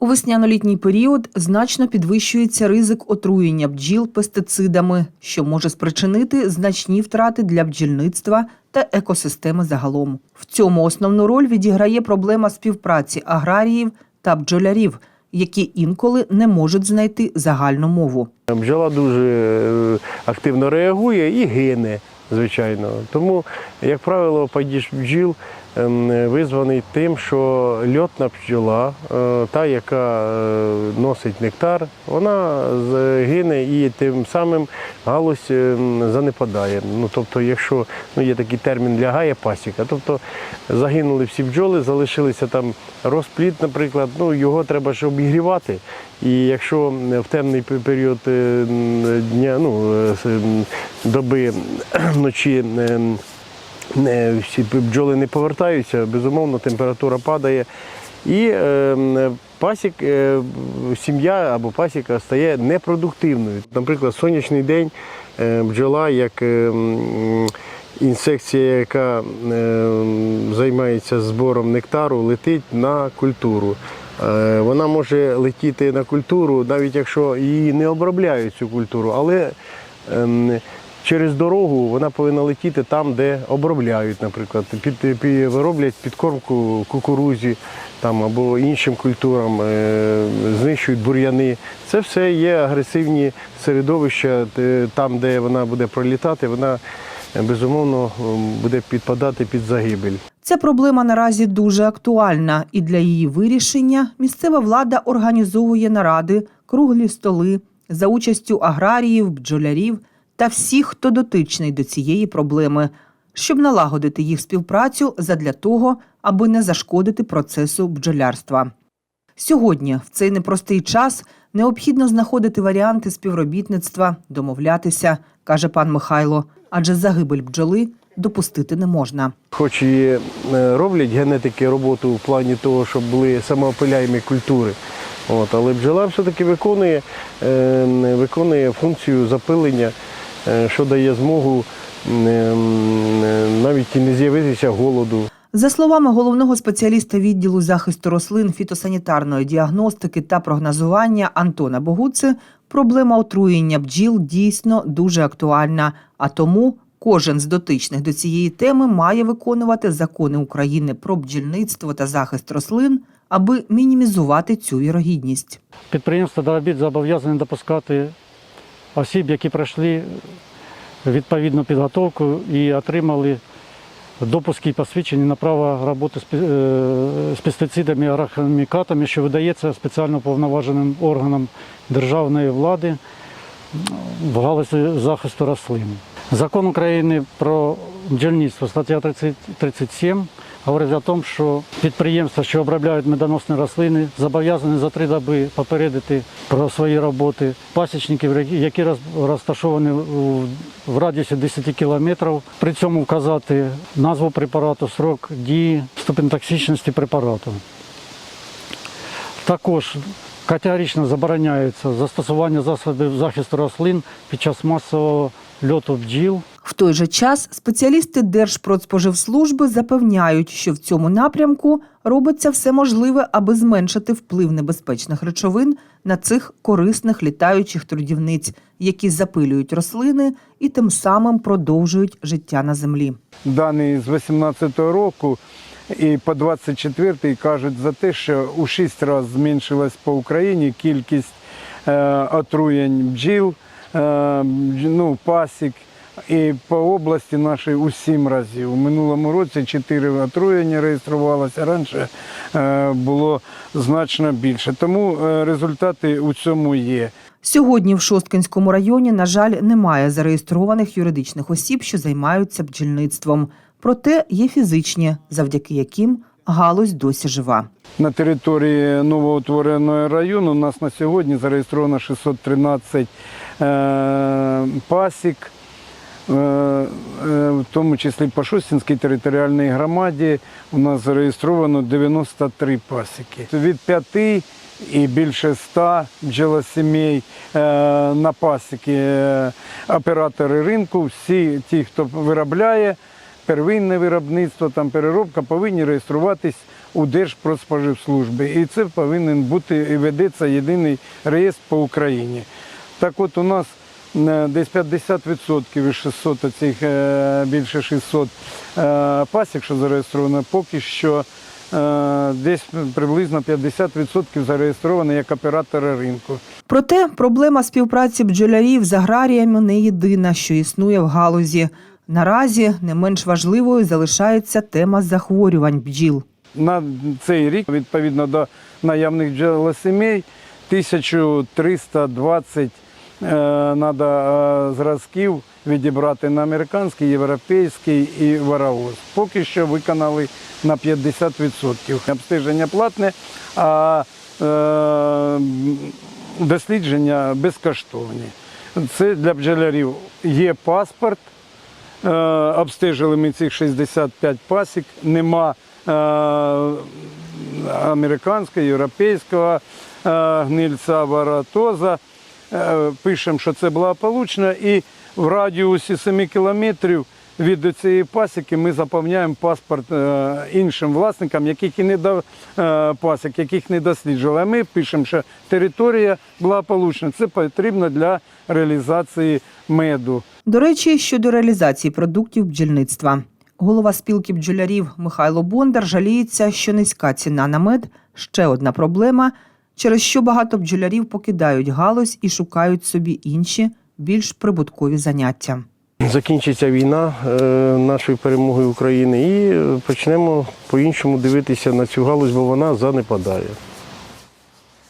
У весняно-літній період значно підвищується ризик отруєння бджіл пестицидами, що може спричинити значні втрати для бджільництва та екосистеми загалом. В цьому основну роль відіграє проблема співпраці аграріїв та бджолярів, які інколи не можуть знайти загальну мову. Бджола дуже е, активно реагує і гине, звичайно. Тому, як правило, падіж бджіл визваний тим, що льотна бджола, е, та, яка е, носить нектар, вона гине і тим самим галузь ем, занепадає. Ну, тобто, якщо ну, є такий термін лягає пасіка, тобто загинули всі бджоли, залишилися там розплід, наприклад, ну, його треба ж обігрівати. І якщо в темний період е, дня, ну, доби вночі е, не всі бджоли не повертаються, безумовно, температура падає. І е, пасік, е, сім'я або пасіка стає непродуктивною. Наприклад, сонячний день е, бджола як е, інсекція, яка е, займається збором нектару, летить на культуру. Е, Вона може летіти на культуру, навіть якщо її не обробляють цю культуру, але ем, через дорогу вона повинна летіти там, де обробляють, наприклад, під, під, роблять підкормку кукурузі там, або іншим культурам, е, знищують бур'яни. Це все є агресивні середовища, де- там, де вона буде пролітати, вона е, безумовно ем, буде підпадати під загибель. Ця проблема наразі дуже актуальна, і для її вирішення місцева влада організовує наради, круглі столи за участю аграріїв, бджолярів та всіх, хто дотичний до цієї проблеми, щоб налагодити їх співпрацю задля того, аби не зашкодити процесу бджолярства. Сьогодні, в цей непростий час, необхідно знаходити варіанти співробітництва, домовлятися, каже пан Михайло, адже загибель бджоли допустити не можна. Хоч і е, роблять генетики роботу в плані того, щоб були самоопиляємі культури. От, але бджола все-таки виконує, е, виконує функцію запилення, що дає змогу е, навіть і не з'явитися голоду. За словами головного спеціаліста відділу захисту рослин, фітосанітарної діагностики та прогнозування Антона Богуци, проблема отруєння бджіл дійсно дуже актуальна. А тому кожен з дотичних до цієї теми має виконувати закони України про бджільництво та захист рослин, аби мінімізувати цю вірогідність. Підприємство «Дарабіт» зобов'язане допускати осіб, які пройшли відповідну підготовку і отримали допуски і посвідчення на право роботи з е, пестицидами і агрохімікатами, що видається спеціально повноваженим органам державної влади в галузі захисту рослин. Закон України про бджільництво, стаття 30 37, говорить о тому, що підприємства, що обробляють медоносні рослини, зобов'язані за три доби попередити про свої роботи пасічників, які розташовані в радіусі 10 кілометрів. При цьому вказати назву препарату, срок дії, ступінь токсичності препарату. Також категорично забороняється застосування засобів захисту рослин під час масового льоту бджіл. В той же час спеціалісти Держпродспоживслужби запевняють, що в цьому напрямку робиться все можливе, аби зменшити вплив небезпечних речовин на цих корисних літаючих трудівниць, які запилюють рослини і тим самим продовжують життя на землі. дані з 18-го року і по 24-й кажуть за те, що у 6 разів зменшилась по Україні кількість е, отруєнь бджіл, е, ну, пасік. І по області нашій у 7 разів. У минулому році 4 отруєння реєструвалося, раніше е, було значно більше. Тому е, результати у цьому є. Сьогодні в Шосткинському районі, на жаль, немає зареєстрованих юридичних осіб, що займаються бджільництвом. Проте є фізичні, завдяки яким галузь досі жива. На території новоутвореного району у нас на сьогодні зареєстровано 613 е, пасік, в тому числі по Шостінській територіальній громаді у нас зареєстровано 93 пасіки. Від 5 і більше 100 бджолосімей е, на пасіки е, оператори ринку, всі ті, хто виробляє, первинне виробництво, там переробка повинні реєструватись у Держпродспоживслужбі. І це повинен бути і ведеться єдиний реєстр по Україні. Так от у нас е, десь 50% із 600 оцих, е, більше 600 е, пасік, що зареєстровано, поки що е, десь приблизно 50% зареєстровані як оператори ринку. Проте проблема співпраці бджолярів з аграріями не єдина, що існує в галузі. Наразі не менш важливою залишається тема захворювань бджіл. На цей рік, відповідно до наявних бджолосімей, 1320 треба зразків відібрати на американський, європейський і варовоз. Поки що виконали на 50%. Обстеження платне, а е, дослідження безкоштовні. Це для бджолярів є паспорт. Е, обстежили ми цих 65 пасік. Нема е, американського, європейського е, гнильця варатоза. Е, пишемо, що це благополучно, і в радіусі 7 кілометрів від цієї пасіки ми заповняємо паспорт е, іншим власникам, яких і не до е, пасік, яких не досліджували. Ми пишемо, що територія благополучна. Це потрібно для реалізації меду. До речі, щодо реалізації продуктів бджільництва. Голова спілки бджолярів Михайло Бондар жаліється, що низька ціна на мед ще одна проблема, через що багато бджолярів покидають галузь і шукають собі інші, більш прибуткові заняття. Закінчиться війна нашої нашою перемогою України і е, почнемо по-іншому дивитися на цю галузь, бо вона занепадає.